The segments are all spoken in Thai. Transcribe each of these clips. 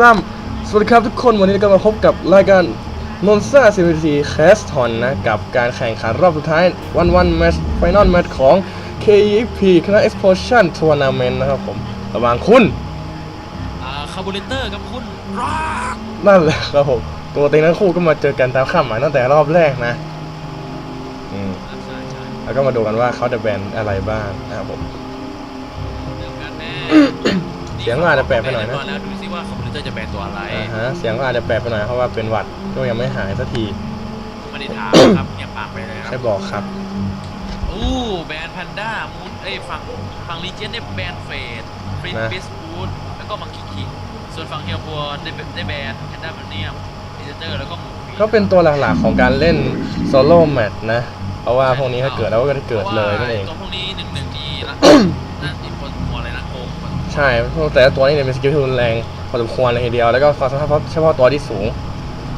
ซ้ำสวัสดีครับทุกคนวันนี้ก็มาพบกับรายการนนซ่าซีรีส์แคสทอนนะกับการแข่งขันรอบสุดท้ายวันวันแมตช์ไฟนอลแมตช์ของ KEP คณะ Explosion Tournament นะครับผมระหว่างคุณอ่าคาร์บูเรเตอร์กับคุณรักนั่นแหละครับผมตัวเต็งทั้งคู่ก็มาเจอกันตามข้ามหมายตั้งแต่รอบแรกนะอืมใช่ใช่แล้วก็มาดูกันว่าเขาจะแบนอะไรบ้างนะครับผมเดียวกันแน่ เสียงอาจจะแปลกไปหน่อยนะแบแล้วดูซิว่าคาร์บูเรเตอร์จะแบนตัวอะไรอ่าฮะเสียงก็อาจจะแปลกไปหน่อยเพราะว่าเป็นหวัดก็ยังไม่หายสักทีไม่ได้ถามครับเงียบปากไปเลยคใช่รับบอกครับ อู้แบนแพนด้ามูนเอ้ยฝั่งฝั่งลีเจนได้แบนเฟดฟรินนะ บิสฟูดแล้วก็มังคีคิส่วนฝั่งเฮียบัวได้ได้แบนแพนด้าเบเนียมลีเจอร์แล้วก็หมูปีก็เป็นตัวหลักๆของการเล่นโซโล่แมตช์นะ เพราะว่าพวกนี้ถ้าเกิดแล้วก็จะเกิดเลยนั่นเองตัวพวกนี้หนึ่งหนึ่งนี่ละ ใช่พวกแต่ละตัวนี่เนี่ยเป็นสกิลที่รุนแรงพอสมควรเลยทีเดียว แล้วก็ความสามารถเฉพาะตัวที่สูง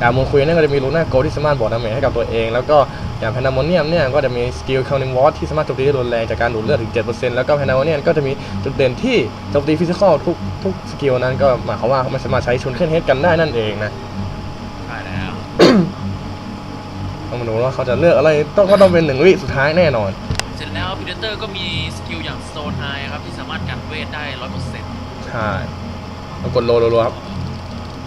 ดาวมูลคุยเนี่ยก็จะมีลูน่าโกลที่สามารถบอกดาเมจให้กับตัวเอง แล้วก็อย่างแพนดามอเนียมเนี่ยก็จะมีสกิลคาวนิงวอตที่สามารถโจมตีได้รุนแรงจากการดูดเลือดถึง 7%แล้วก็แพนดามอเนียมก็จะมีจุดเด่นที่โจมตีฟิสิกอลทุกทุกสกิลนั้นก็หมายความว่ามันสามารถใช้ชุนเคลื่อนเฮดกันได้นั่นเองนะใช่แล้วต้องมาดูว่าเขาจะเลือกอะไรต้องก็ต้องเป็นหนึ่งวิสุดท้ายแน่นอนเส ร็จแล้วพีเตอร์ก็มีสกิลอย่าง Stone High ครับ ที่สามารถกันเวทได้100%ใช่แล้วกดโลรัวๆครับ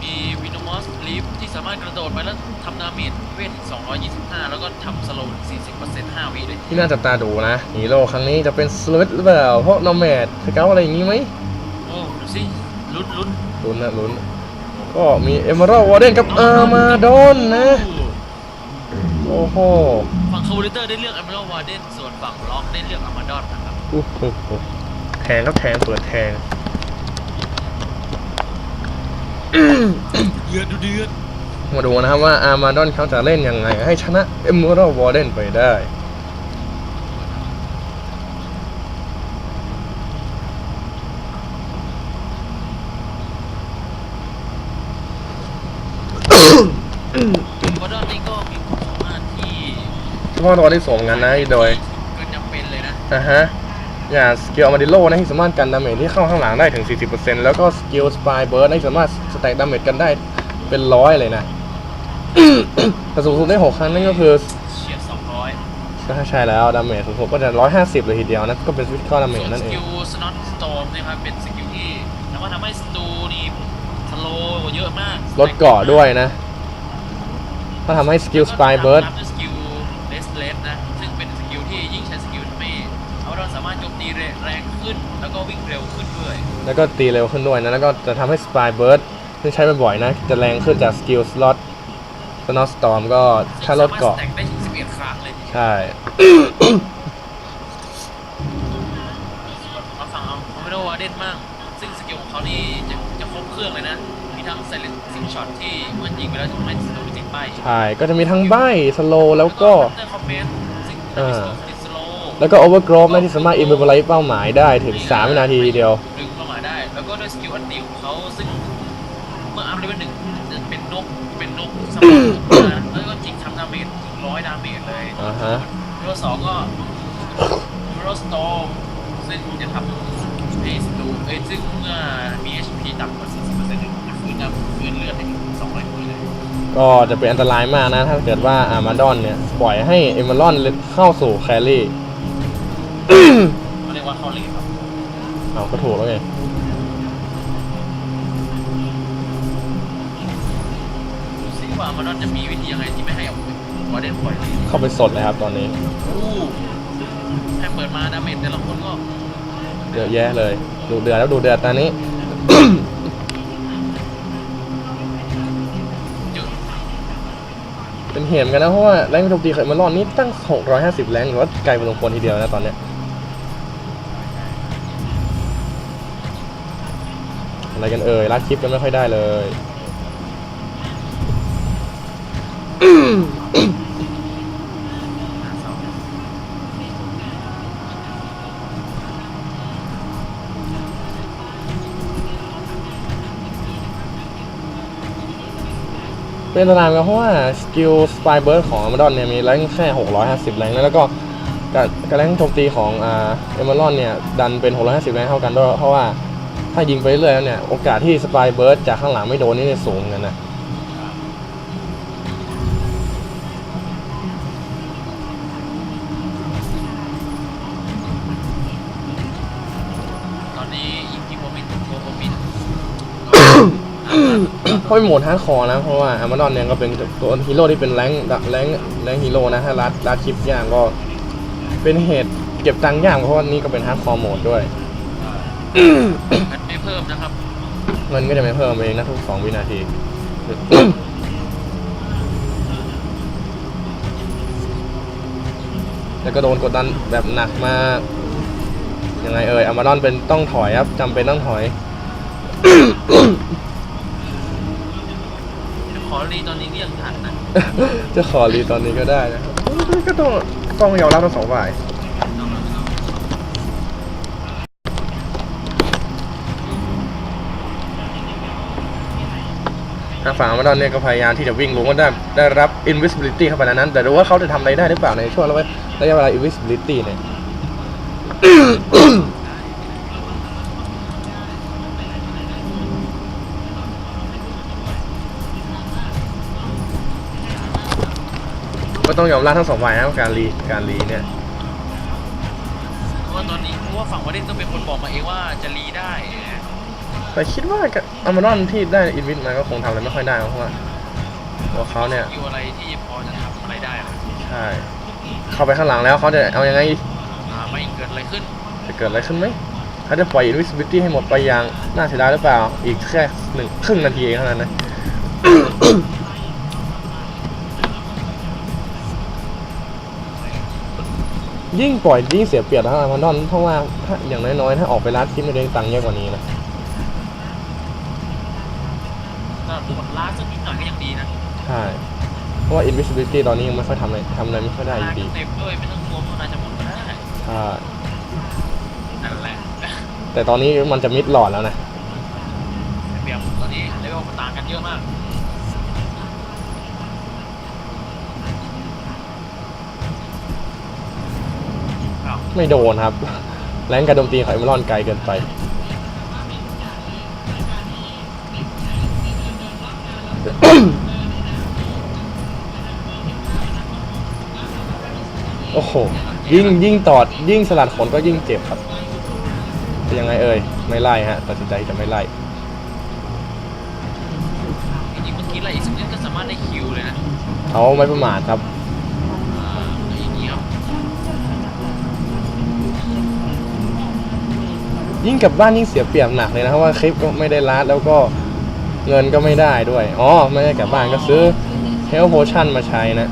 มีวิน o มอสลิฟที่สามารถกระโดดไปแล้วทำดาเมจเวทถึง225 แล้วก็ทำสโลว์ถึง40% 5วิเลยที่น่าจับตาดูนะฮีโร่ครั้งนี้จะเป็นสโลเวตหรือเปล่าเพราะนอมแมดสเกลอะไรอย่างนี้ไหมโอ้ดูสิลุ้นลุ้นลุ้นนะลุ้นก็มีเอเมอรัลวอร์เดนกับอาร์มาดอนนะ โอ้โห ฝั่งคาร์เตอร์ได้เลือก Emerald Warden ส่วนฝั่งล็อกได้เลือก Amadon นะครับ อู้หูหูแทงครับแทงเปิดแทงเดือดดูเดือดมาดูนะครับว่าอาร์มาดอนเขาจะเล่นยังไง ให้ชนะเอเมอรัลวอร์เดนไปได้ Amadon นี่ก็มีความสามารถที่ เฉพาะตัวที่สวมกันนะโดยเกินจำเป็นเลยนะอะฮะอย่างสกิลอมาดิโลนะที่สามารถกันดาเมจที่เข้าข้างหลังได้ถึง 40%แล้วก็สกิลสปายเบิร์ดที่สามารถสแต็กดาเมจกันได้เป็นร้อยเลยนะแต่สูงสุดได้6ครั้งนั่นก็คือเฉียด200ก็ใช่แล้วดาเมจสูงสุดก็จะ150เลยทีเดียวนะก็เป็นฟิสิกอลดาเมจส่วนนั่นสเอกิงล Snot Storm นะครับเป็นสกิลที่สามารถทำให้สตูนี่สโลว์เยอะมากลดเกาะด้วยนะถ้าทำให้สกิลสปายเบิร์ด ขึ้น แล้วก็วิ่งเร็วขึ้นด้วย แล้วก็ตีเร็วขึ้นด้วยนะ แล้วก็จะทำให้สปายเบิร์ดซึ่งใช้บ่อยๆนะ จะแรงขึ้นจากสกิลสล็อตสโนสตอมก็ถ้าลดเกาะ ซึ่งสมรถสแต็กได้ถึง11ครั้งเลยทีเดียวใช่มาฝั่งเอาเอาไม่ได้วาเดนมาก ซึ่งสกิลของเขานี่จะจะครบเครื่องเลยนะ มีทั้ง Silent Sing Shot ที่เมื่อยิงไปแล้วจะทำให้สตูติดไปใช่ ก็จะมีทั้งใบสโลแล้วก็ เตอร์คอมเมนต์ซึ่งอ่าทำให้สตูติดสโลว์ แล้วก็โอเวอร์กรอฟนะที่สามารถอินเบอร์ไลท์เป้าหมายได้ถึง3วินาทีทีเดียว ดึงเข้ามาได้ แล้วก็ด้วยสกิลอันติของเขาซึ่งเมื่ออัพเลเวลหนึ่งจะเป็นนกเป็นนกสมองมาแล้วก็จิกทำดาเมจถึงร้อยดาเมจเลยอ่าฮะเลเวลสองก็เลเวลสตอมซึ่งจะทำให้สตูเอ้ยซึ่งเมื่อมี HP ต่ำกว่า 40%เนี่ยจะฟื้นดาฟื้นเลือดได้ถึง200คนเลยก็จะเป็นอันตรายมากนะ ถ้าเกิดว่าอาร์มาดอนเนี่ย ปล่อยให้เอเมอรอนเข้าสู่แครี่ เขาเรียกว่าเข้าเลนครับเอาก็ถูกแล้วไงดูซิว่ามันจะมีวิธียังไงที่ไม่ให้เอาวอร์เดนปล่อยเลยเข้าไปสดเลยครับตอนนี้ อู้แค่เปิดมาดาเมจแต่ละคนก็เยอะแยะเลย ดูเดือดแล้วดูเดือดตอนนี้ เยอะเป็นเหตุกันนะเพราะว่าแรงโจมตีของเอเมอรอนนี่ตั้ง 650 แรงหรือว่าไกลพอสมควรทีเดียวนะตอนเนี้ย อะไรกันเอ่ยลากคลิปกันไม่ค่อยได้เลยเป็นอันตรายกันเพราะว่าสกิลสปายเบิร์ดของอาร์มดอนเนี่ยมีแรงแค่ 650 แรงแล้วก็การการแรงโจมตีของอ่าเอเมอรอนเนี่ยดันเป็น 650 แรงเท่ากันด้วยเพราะว่า ถ้ายิงไปเรื่อยแล้วเนี่ย โอกาสที่สปายเบิร์ดจากข้างหลังไม่โดนนี่เนี่ยสูงเหมือนกันนะตอนนี้อิกิโมมินโกโมมินเพราะเป็นโหมดฮาร์ดคอร์นะเพราะว่าอามาดอนเนี่ยก็เป็นตัวฮีโร่ที่เป็นแรงค์แรงค์แรงค์ฮีโร่นะถ้ารัดรัดคลิปย่างก็เป็นเหตุเก็บตังค์ยากเพราะว่านี่ก็เป็นฮาร์ดคอร์โหมดด้วย มันไม่เพิ่มนะครับเงินก็จะไม่เพิ่มเองนะทุกสองวินาที แล้วก็โดนกดดันแบบหนักมากยังไงเอ่ยอามาดอนเป็นต้องถอยครับจำเป็นต้องถอยขอรีตอนนี้ก็ยังทันนะ จะขอรีตอนนี้ก็ได้นะครับก็ต้องต้องยอมรับทั้งสองฝ่าย ทางฝั่งอามาดอนเนี่ยก็พยายามที่จะวิ่งรู้ว่าได้ได้รับ invisibility เข้าไปในนั้น แต่ดูว่าเขาจะทำอะไรได้หรือเปล่าในช่วงระยะระยะเวลา invisibility เนี่ยก็ต้องยอมรับทั้งสองฝ่ายนะการรีการรีเนี่ยเพราะว่าตอนนี้เพราะว่าฝั่งวาเดนต้องเป็นคนบอกมาเองว่าจะรีได้ แต่คิดว่าอามาดอนที่ได้อินวิทมาก็คงทำอะไรไม่ค่อยได้เพราะว่าตัวเขาเนี่ยอยู่อะไรที่พอจะทำอะไรได้อะใช่เข้าไปข้างหลังแล้วเขาจะเอายังไงอ่าไม่เกิดอะไรขึ้น จะเกิดอะไรขึ้นไหมเขาจะปล่อย invisibility ให้หมดไปอย่างน่าเสียดายหรือเปล่า อีกแค่หนึ่งครึ่งนาทีเองเท่านั้นนะยิ่งปล่อยยิ่งเสียเปรียบนะอามาดอนเพราะว่าถ้าอย่างน้อยๆ ถ้าออกไปรัดคลิปมันจะได้ตังค์เยอะกว่านี้นะ ก็หมดล้าสักนิดหน่อยก็ยังดีนะใช่เพราะว่า invisibility ตอนนี้ยังไม่ค่อยทำอะไรทำอะไรไม่ค่อยได้อยู่ล้าดีเต็มด้วยไม่ต้องกลัวว่าน่าจะหมดก็ได้ใช่นั่นแหละแต่ตอนนี้มันจะมิดหลอดแล้วนะเปรียบตอนนี้เลเวลมันต่างกันเยอะมากอ้าวไม่โดนครับ แรงการโจมตีของเอเมรอนไกลเกินไป โอ้โห ยิ่งยิ่งตอดยิ่งสลัดขนก็ยิ่งเจ็บครับจะยังไงเอ่ย ไม่ไล่ฮะ ตัดสินใจจะไม่ไล่ จริงๆเมื่อกี้ไล่อีกสักนิดก็สามารถได้คิวเลยนะเขาไม่ประมาทครับ อ่าอย่างนี้ครับยิ่งกลับบ้านยิ่งเสียเปรียบหนักเลยนะเพราะว่าคลิปก็ไม่ได้รัดแล้วก็เงินก็ไม่ได้ด้วย อ๋อ ไม่ได้กลับบ้านก็ซื้อเฮลโพชั่นมาใช้นะ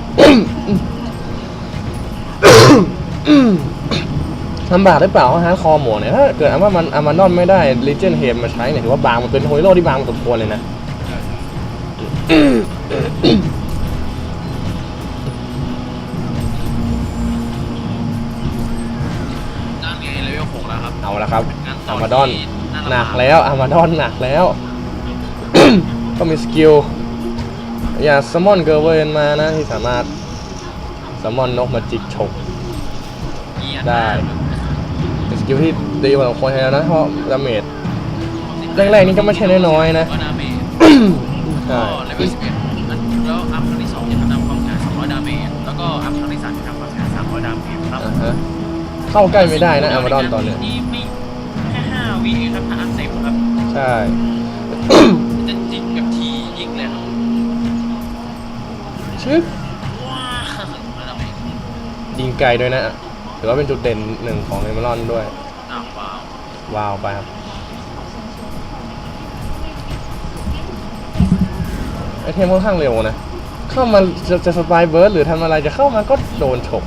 ลำบากหรือเปล่าฮาร์ดคอหมดเนี่ยถ้าเกิดว่ามันอามาดอนไม่ได้ลิเจนเฮมมาใช้เนี่ยถือว่าบางมันเป็นโฮโร่ที่บางสมควรเลยนะนั่นไงเลเวลหกแล้วครับเอาละครับงั้นตอามาดอนที่หน้าหนักแล้วอามาดอนหนักแล้ว ก็มีสกิลอย่าสมอนเกอร์เวนมานะที่สามารถสมอนนกมาจิกฉก ได้เป็นสกิลที่ดีกว่าของคนไทยแล้วนะ เพราะดาเมจแรกๆนี่ก็ไม่ใช่น้อยๆนะ ก็ดาเมจใช่ ก็เลเวลสิบเอ็ดแล้วอัพครั้งที่สองจะทำความเสียหายสองร้อยดาเมจแล้วก็อัพครั้งที่สามจะทำความเสียหายสามร้อยดาเมจครับอ่าฮะเข้าใกล้ไม่ได้นะอามาดอนตอนเนี้ยนี่ไม่แค่ห้าวิเองครับถ้าอัพเต็มครับใช่ จะยิงแบบทียิงเลยครับชึบว้าวแล้วดาเมจยิงไกลด้วยนะ ถือว่าเป็นจุดเด่นหนึ่งของเอเมรอนด้วย อ้าวว้าวว้าวไปครับไอเทมค่อนข้างเร็วนะ เข้ามาจะจะสปายเบิร์ดหรือทำอะไรจะเข้ามาก็โดนฉก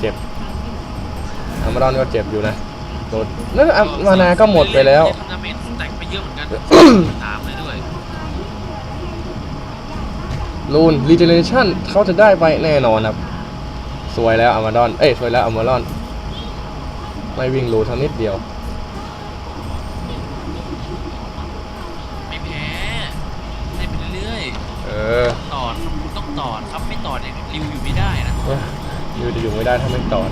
เจ็บอามาดอนก็เจ็บอยู่นะโดนแล้วอะมานาก็หมดไปแล้วทำดาเมจแตกไปเยอะเหมือนกันตามเลยด้วยลูนรีเจเนชั่นเขาจะได้ไปแน่นอนครับ สวยแล้วอามาดอน เอ้ยสวยแล้วอามาดอน ไม่วิ่งรูทั้งนิดเดียว ไม่แพ้ได้ไปเรื่อยเออๆตอดคุณต้องตอดครับไม่ตอดเนี่ยริวอยู่ไม่ได้นะยูจะอยู่ไม่ได้ถ้าไม่ตอด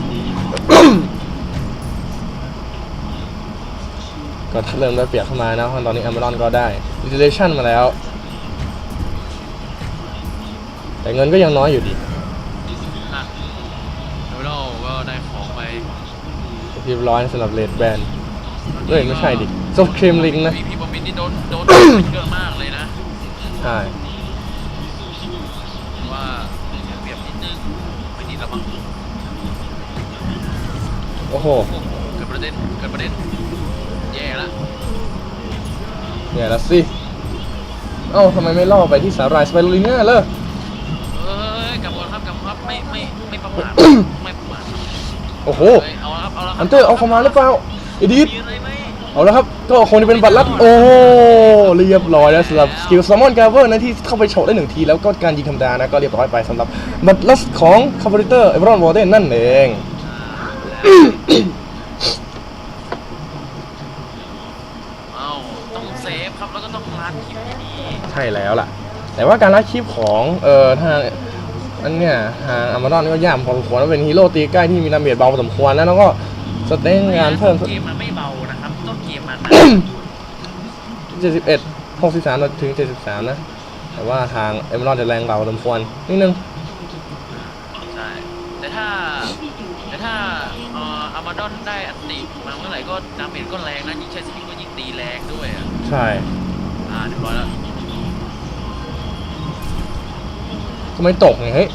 ก็ก็เริ่มได้เปรียบเข้ามานะเพราะตอนนี้อ m ม z o n ก็ได้ Iteration มาแล้ว แต่เงินก็ยังน้อยอยู่ดี อะโดโดก็ได้ของไป เรียบร้อยสำหรับเลดแบนเอ้ยไม่ใช่ดิซบครีมลิงนะ พีพีบอมบินนี่โดนโดน เยอะมากเลยนะใช่ ว่าเสียเปรียบนิดนึงไม่นิดละมั้งโอ้โหโอ้เกิดประเด็นเกิดประเด็นแย่ละเนี่ยละสิ เอ้าทำไมไม่ล่อไปที่สาหร่ายสไปรูลิน่าเลยเอ้ยกลับก่อนครับกลับก่อนครับไม่ไม่ไม่ประมาท ไม่ประมาทโอ้โหเอ้ย เอาละครับเอาละครัอันเตอร์เอาเข้ามาหรือเปล่าไอีดิดมีอะไรไหมเอาแล้วครับ ก็คงจะเป็นบัตรลัด โอ้โหเรียบร้อยแล้วสำหรับสกิลซัมมอนกาเวอร์นะที่เข้าไปโฉบได้หนึ่งที แล้วก็การยิงธรรมดานะก็เรียบร้อยไปสำหรับบัตรลัดของคาร์บอเรเตอร์เอเวอรอนวอร์เดนนั่นเองเอาต้องเซฟครับแล้วก็ต้องรัดคลิปดีใช่แล้วล่ะ แต่ว่าการลัดคลิปของเอ่อทางอันเนี้ยทางอ m ม z o n ก็ยากพอสมควรว่าเป็นฮีโร่ตีใกล้ที่มีดาเมจเบาพอสมควรนะแล้วก็ สเต็งๆงานเพิ่มเกมมันไม่เบานะครับต้นเกมมัน71 63ถึง73นะ แต่ว่าทางเอเมอรัลจะแรงเบาพอสมควรนิดนึงใช่แต่ถ้าแต่ถ้าเอ่ออามาดอนได้อันติมาเมื่อไหร่ก็ดาเมจก็แรงนะยิ่งใช้สกิลก็ยิ่งตีแรงด้วยอะใช่อ่าเรียบร้อยแล้วทำไมตกไงเฮ้ย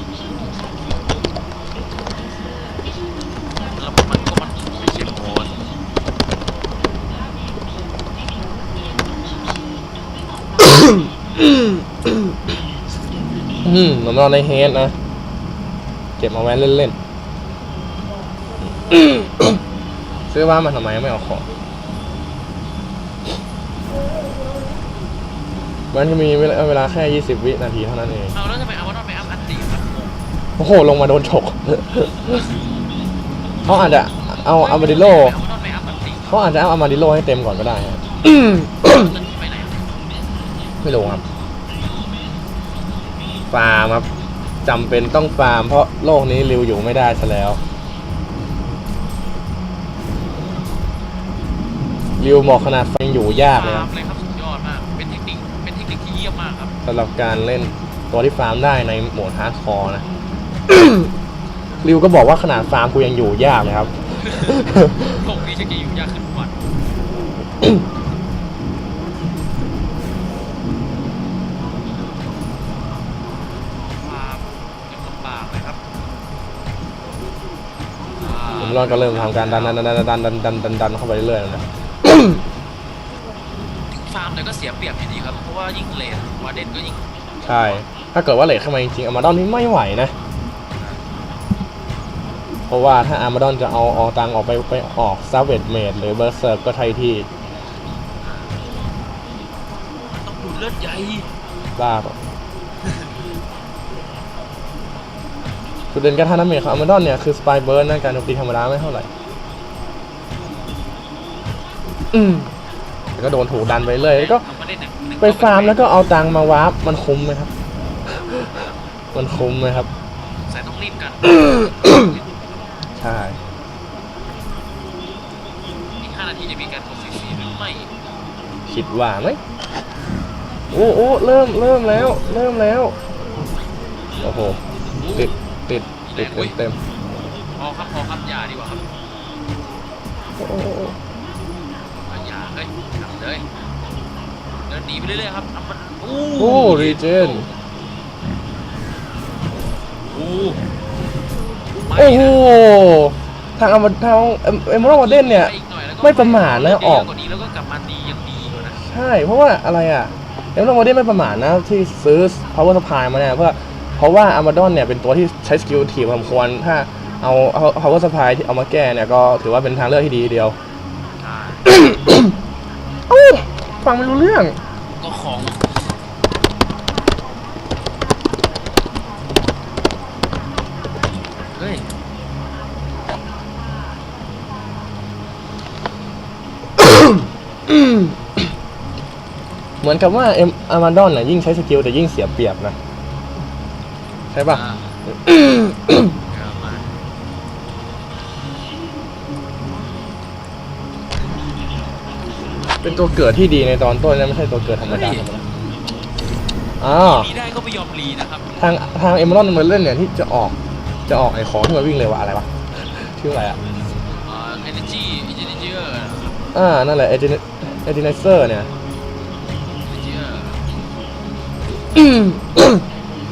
อืมมันนอนในเฮดนะ เก็บมาแว้นเล่นๆ ซื้อว่ามันทำไมไม่เอาของมันจะมีเวลาเวลาแค่ 20 วินาทีเท่านั้นเอง เอาแล้วทำไมอามาดอนไม่อัพอันติครับงงโอ้โห ลงมาโดนฉก เขาอาจจะเอาอามาดิโลทำไมอามาดอนไม่อัพอันติเขาอาจจะเอาอามาดิโลให้เต็มก่อนก็ได้ฮะมัน ไปไหนไม่รู้ครับฟาร์มครับจำเป็นต้องฟาร์มเพราะโลกนี้ริวอยู่ไม่ได้ซะแล้วริวเหมาะขนาดฟังอยู่ยากเลยคฟารัร์บมเลยครับสุดยอดมาก เป็นเทคนิค เป็นเทคนิคที่เยี่ยมมากครับสำหรับการเล่นตัวที่ฟาร์มได้ในโหมดฮาร์ดคอร์นะริวก็บอกว่าขนาดฟาร์มกูยังอยู่ยากเลยครับโลกนี้จะจะอยู่ยากขึ้นทุกวัน รอดก็เริ่มทำการดันดันดันดันดันดันดันดันเข้าไปเรื่อยๆแล้วนะฟาร์มแต่ก็เสียเปรียบอยู่ดีครับ เพราะว่ายิ่งเลนวาเดนก็ยิ่งใช่ ถ้าเกิดว่าเลทเข้ามาจริงๆอามาดอนนี่ไม่ไหวนะ เพราะว่าถ้าอามาดอนจะเอาเอาตังค์ออกไปไปออกซาเวดเมดหรือเบอร์เซิร์กก็ใช่ที่ต้องดูดเลือดใหญ่บ้า จุดเด่นการทำน้ำเมจของอามาดอนเนี่ยคือสปายเบิร์นนะการโจมตีธรรมดาไม่เท่าไหร่อืมแต่ก็โดนถูกดันไปเรื่อยแล้วก็เอามาเล่นหนึ่งหนึ่งไปฟาร์มแล้วก็เอาตังค์มาวาร์ปมันคุ้มไหมครับ มันคุ้มไหมครับสายต้องรีบกันใช่อีก5นาทีจะมีการกดซีซีหรือไม่คิดว่าไหมโอ้โอ้เริ่มเริ่มแล้ว เริ่มแล้ว โอ้โหติด ติดติดเต็มเต็มพอครับพอครับอย่าดีกว่าครับโอ้โอ้โอ้เอาอย่าเฮ้ยทำเลยเดินหนีไปเรื่อยๆครับเอามันอู้โอ้รีเจนอู้ไม่โอ้โหนะทางอมทางเอมอรัลวอเดนเนี่ย ไปอีกหน่อยแล้วก็ไม่ประมาทนะออก เยกว่านี้แล้วก็กลับมาดียังดีกว่านะใช่ เพราะว่าอะไรอะเอมอรัลวอเดนไม่ประมาทนะที่ซื้อ power supply มาเนี่ยเพื่อ เพราะว่าอามาดอนเนี่ยเป็นตัวที่ใช้สกิลทีมพอสมควรถ้าเอาเอา power supply ที่เอามาแก้เนี่ยก็ถือว่าเป็นทางเลือกที่ดีทีเดียวใช่เอ้าฟังไม่รู้เรื่องก็ของเฮ้ยเหมือนกับว่าเอ็มอามาดอนน่ะยิ่งใช้สกิลแต่ยิ่งเสียเปรียบนะ ใช่ปะอ่าเอามาเป็นตัวเกิดที่ดีในตอนต้นนะไม่ใช่ตัวเกิดธรรมดาธรรมดาอ๋อรีได้ก็ไม่ยอมรีนะครับทางทางเอม r รอนมันเล่นเนี่ยที่จะออกจะออกไอ้ของที่มันวิ่งเร็วอะอะไรวะชื่ออะไรอะอ่า energy engineer อ่านั่นแหละเอเจนเอเจนเซอร์เนี่ย engineer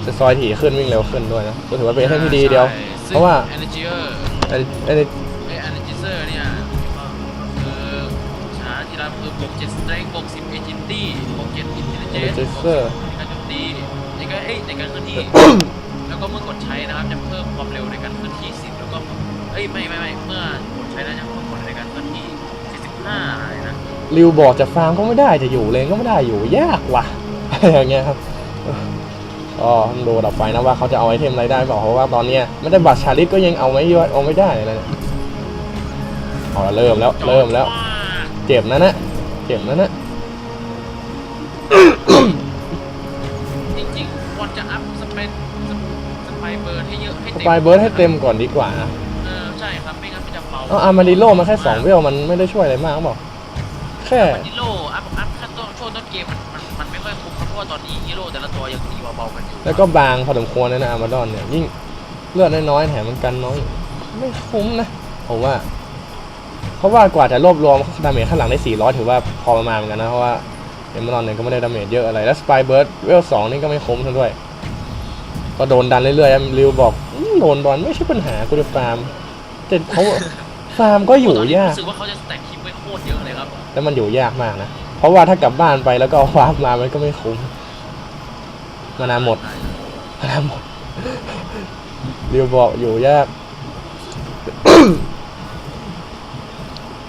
จะซอยถี่ขึ้นวิ่งเร็วขึ้นด้วยนะก็ถือว่าเป็นเรื่องที่ดีเดียวใช่เพราะว่าซึ่ง engineer ไอ้ไอ้ ไอ้ energizer เนี่ยคือชาร์จทีละคือบวก7 strength บวก10 agility บวก7เอ intelligence เจนเซอร์ในการโจมตีในการเอ้ยในการเคลื่อนที่ แล้วก็เมื่อกดใช้นะครับจะเพิ่มความเร็วในการเคลื่อนที่10แล้วก็เอ้ยไม่ไม่ไม่เมื่อกดใช้แล้วจะเพิ่มความเร็วในการเคลื่อนที่45อะไรนะ ริวบอกจะฟาร์มก็ไม่ได้จะอยู่เลนก็ไม่ได้อยู่ยากว่ะ อะไรอย่างเงี้ยครับ ก็ต้องดูดับไฟนะว่าเขาจะเอาไอเทมอะไรได้เปล่าเพราะว่าตอนเนี้ยไม่ได้บัตรชาลิฟก็ยังเอาไม่ยอดเอาไม่ได้เลยนะเอาละเริ่มแล้วเริ่มแล้ว เจ็บนะนะเจ็บนะนะจริงๆควรจะอัพสเปนสไปเบิร์ดให้เยอะให้สเต็มปายเบิร์ดให้เต็มก่อนดีกว่านะเออใช่ครับไม่งั้นมันจะเบาเอาอามาดิโลมาแค่สองเวลมันไม่ได้ช่วยอะไรมากหรอกแค่ฮิโร่อัพอัพขั้นต้นช่วงต้นเกมมัน ว่าตอนนี้ฮีโร่แต่ละตัวยังตีเบาๆกันอยู่แล้วก็บางพอสมควรนะนะอามาดอนเนี่ยยิ่งเลือดน้อยๆแถมมันกันน้อย ไม่คุ้มนะผมว่า เพราะว่ากว่าจะรวบรวมดาเมจข้างหลังได้ 400 ถือว่าพอประมาณเหมือนกันนะเพราะว่าเอม r รอนเนี่ยก็ไม่ได้ดาเมจเยอะอะไรแล้วสปายเบิร์ดเวลสองนี่ก็ไม่คุ้มซะด้วย ก็โดนดันเรื่อยๆริวบอกอืมโดนบอลไม่ใช่ปัญหากูจะฟาร์มแต่เขาฟาร์มก็อยู่ยากรู้สึกว่าเขาจะสแต็กคิปไว้โคตรเยอะเลยครับแล้วมันอยู่ยากมากนะ เพราะว่าถ้ากลับบ้านไปแล้วก็เอาฟาร์มมามันก็ไม่คุ้มมานาหมดมานาหมดเริวบอกอยู่ยาก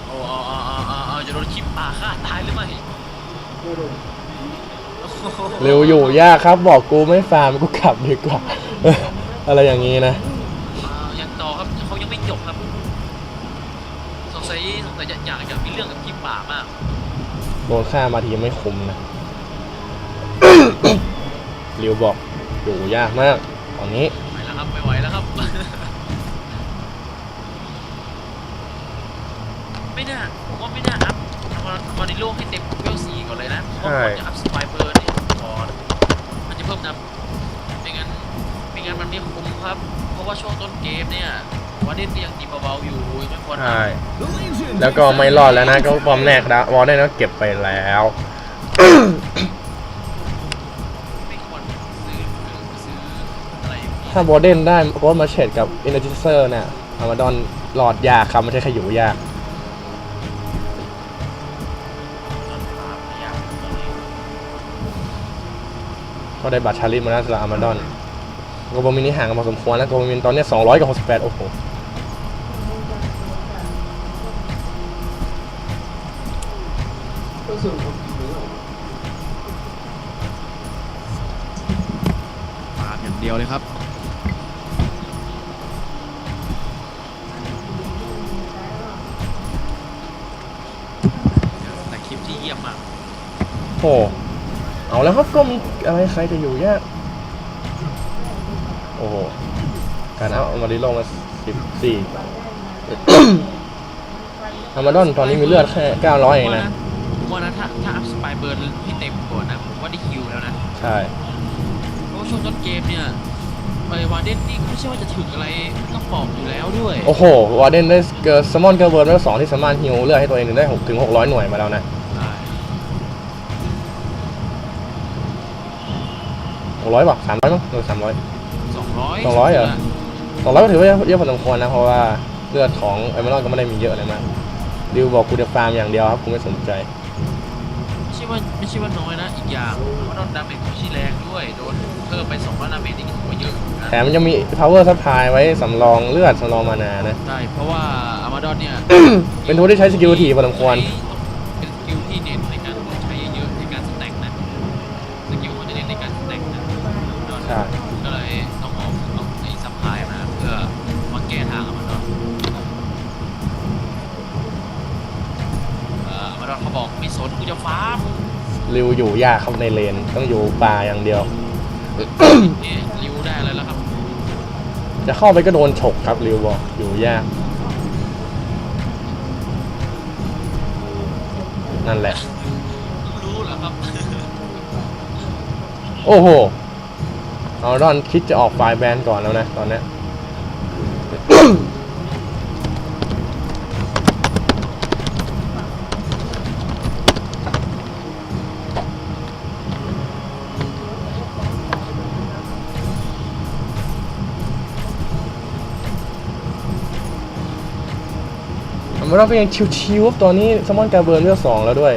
โอ้เอาเอาเอาเอาเอาจะโดนคิปป่าฆ่าตายหรือไม่เร็วอยู่ยากครับ บอกกูไม่ฟาร์มกูกลับดีกว่า อะไรอย่างนี้นะ อ่ายังต่อครับเขายังไม่จบครับสงสัยสงสัยอยากอยากอยากมีเรื่องกับคิปป่ามาก โดนฆ่ามาทีไม่คุ้มนะริวบอกอยู่ยากมากตอนนี้ไปแล้วครับ ไม่ไหวแล้วครับ ไม่น่าผมว่าไม่น่าอัพมอนิโลให้เต็มเวลซีก่อนเลยนะเพราะว่าควรจะอัพสไปเบอร์เนี่ยก่อนมันจะเพิ่มนะไม่งั้นไม่งั้นมันไม่คุ้มครับ เพราะว่าช่วงต้นเกมเนี่ย วันนี้ยังตีเบาๆอยู่ไม่ควรอัพใช่แล้วก็ไม่รอดแล้วนะก็บอมแนกนะวอลได้ก็เก็บไปแล้วไม่ควรซื้อหรือซื้ออะไรอย่างนี้ถ้าบอเดนได้โกดมาเชดกับอินเ r ิเซอร์เนี่ยอามาดอนหลอดยากครับไม่ใช่ขยูยากก็ได้บัตรชาลิฟมาแล้วสำหรับอามาดอนโกโบมินนี่ห่างกันพอสมควรแล้วโกโบมินตอนเนี้ย200กับ68โอ้โห ย่างเดียวเลยครับแต่คลิปที่เยี่ยมมากโอ้เอาแล้วครับก็มีอะไรใครจะอยู่ยากโอ้โหการเอาอามาดิโลมา14อามาดอนตอนนี้มีเลือดแค่900เองนะผมว่านะถ้าถ้าอัพสปายเบิร์นให้เต็มก่อนนะ ผมว่าได้คิวแล้วนะ ใช่เพราะว่า ช่วงต้นเกมเนี่ยไปวาเดนนี่ไม่ใช่ว่าจะถึงอะไรต้องบอกอยู่แล้วด้วย โอ้โหวอร์เดนได้เกิร์สมอนเกิร์เวิร์ดแล้วสองที่สามารถฮิวเลือดให้ตัวเองถึงได้6ถึง600หน่วยมาแล้วนะใช่600ป่ะ300มั้งหรือ300สองร้อยสองร้อยเหรอ200ก็ถือว่าเยอะพอสมควรนะ เพราะว่าเลือดของเอเมอรัลก็ไม่ได้มีเยอะอะไรมากดิวบอกกูจะฟาร์มอย่างเดียวครับกูไม่สนใจไม่ใช่ ว่าไม่ใช่ว่าน้อยนะ อีกอย่างว่าโดนดาเมจของชีแรงด้วย โดนเพิ่มไป200ดาเมจนี่ก็ถือว่าเยอะเหมือนกันแถมมันยังมี power supply ไว้สำรองเลือดสำรองมานานะ ใช่เพราะว่าอามาดอนเนี่ย เป็นทูตที่ใช้สกิลทีพอสมควร อยู่ยากครับในเลนต้องอยู่ป่าอย่างเดียว ริวได้แล้วล่ะครับจะเข้าไปก็โดนฉกครับริวบออยู่ยาก นั่นแหละ รู้เหรอครับ โอ้โหเอาดอนคิดจะออกฝ่ายแบนก่อนแล้วนะ ตอนนี้ย มันเราก็ยังชิวๆครับตอนนี้สมอนกาเบิร์นเลือกสองแล้วด้วย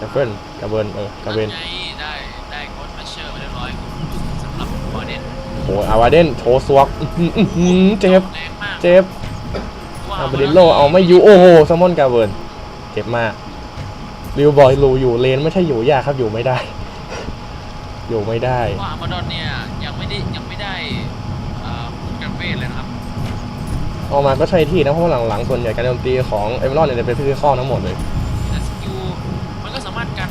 กาเบิร์นกาเบิร์นเออกาเบิร์นนั่นไงได้ได้โค้ดมาเชอร์มาเรียบร้อยสำหรับบอเดนโหอาวาเดนโชว์สวกอื้อหืออื้อหือเจ็บแรงมากเจ็บว่าอาบดิโลเอาไม่อยู่โอ้โหสมอนกาเบิร์นเจ็บมากริวบอยลูอยู่เลนไม่ใช่อยู่ยากครับอยู่ไม่ได้ อยู่ไม่ได้ว่าอามาดอนเนี่ยยังไม่ได้ยังไม่ได้เอ่อคุณกันเวทเลยนะครับ ออกมาก็ใช่ที่นะเพราะว่าหลังๆส่วนใหญ่การโจมตีของเอเมอรอนเนี่ยจะเป็นฟิสิคอลทั้งหมดเลยแต่สกิลมันก็สามารถกัน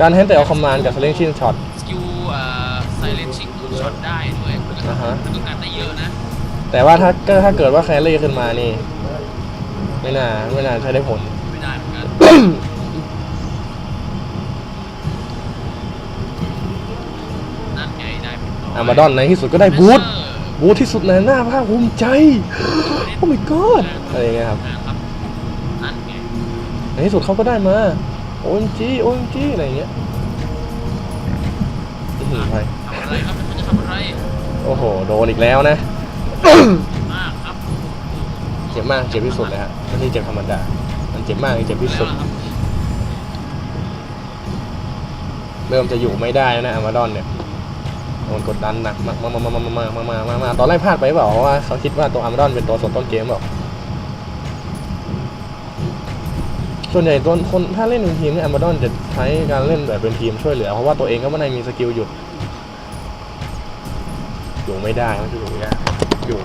การแฮนด์แต่เอาคอมมานด์กับสเลงชินช็อตสกิลเอ่อไซเลนชิงช็อตได้ด้วยมันก็อ่าฮะมันก็กันได้เยอะนะ แต่ว่าถ้าก็ถ้าเกิดว่าแครี่ขึ้นมานี่ ไม่น่าไม่น่าใช้ได้ผลไม่ได้เหมือนกันนั่นไงได้ผลน้ยอามาดอนในที่สุดก็ได้บูทเออบูทที่สุดในหน้าภาคภูมิใจโอ้ my god อะไรอย่างเงี้ยครับนะครับนั่นไงในที่สุดเขาก็ได้มา OMG OMG อะไรอย่างเงี้ยอื้อหือไปทำอะไรครับมันจะทำอะไรโอ้โห โดนอีกแล้วนะมากครับเจ็บมากเจ็บที่สุดเลยฮะไม่ใช่เจ็บธรรมดา มันเจ็บมากเจ็บที่แล้สุวดล่ะครับเริ่มจะอยู่ไม่ได้แล้วนะอามาดอนเนี่ย โดนกดดันหนักมากมามามามามามามามามาตอนแรกพลาดไปเปล่าว่าเขาคิดว่าตัวอามาดอนเป็นตัวส่วนต้นเกมเปล่าส่วนใหญ่ต้นคนถ้าเล่นเป็นทีมเนี่ยอามาดอนจะใช้การเล่นแบบเป็นทีมช่วยเหลือเพราะว่าตัวเองก็ไม่ได้มีสกิลหยุดอยู่ไม่ได้ไม่ใช่อยู่ยากอยู่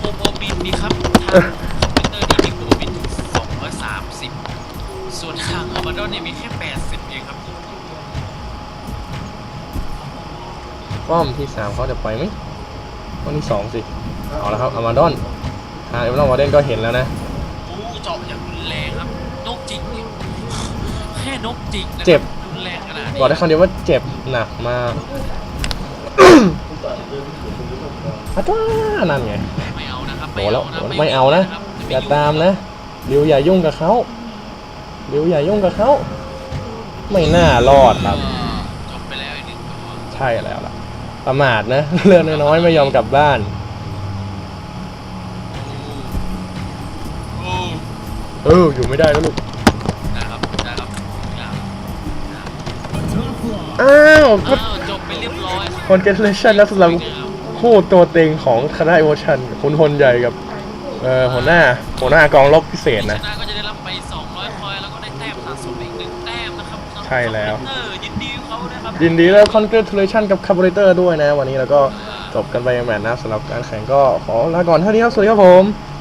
โมโมบินนี่ครับทางคอมพิวเตอร์นี่มีโมบินถึง230 ส่วนทางอามาดอนเนี่ยมีแค่ 80เองครับ ป้อมที่สามเขาจะไปไหมป้อมที่สองสิ เอาละครับอามาดอนทางเอเวอร์ลอนวอร์เดนก็เห็นแล้วนะโอ้เจาะอย่างรุนแรงครับ นกจริงนี่แค่นกจริงนะครัเจ็บรุนแรงขนาดนี้บอกได้คำเดียวว่าเจ็บหนักมากอาจ้านั่นไงไม่เอานะครับโหแล้วนะไม่เอานะครับอย่าตามนะริวอย่ายุ่งกับเขาริวอย่ายุ่งกับเขาไม่น่ารอดครับเออจบไปแล้วอีกหนึ่งตัวใช่แล้วล่ะ ประมาทนะ เรื่องน้อยๆไม่ยอมกลับบ้าน โอ้เอออยู่ไม่ได้แล้วลูกนะครับนะครับนะครับอ้าวก็อ้าวจบไปเรียบร้อยครับ congratulation นะสำหรับคู่ตัวเต็งของคณะ e อ o ชันคุณพลใหญ่กับเอ่อหัวหน้าหัวหน้ากองรบพิเศษชนะนะ ก็จะได้รับไป 200 คอยแล้วก็ได้แต้มสะสมอีกหนึ่งแต้มนะครับใช่แล้วเออยินดีกับ ยินดีแล้วคอนเกรทูเลชันกับ c a r b u r e t o r ด้วยนะ วันนี้เราก็จบกันไปอย่างแมตช์นะสำหรับการแข่งก็ขอลาก่อนเท่านี้ครับ สวัสดีครับผม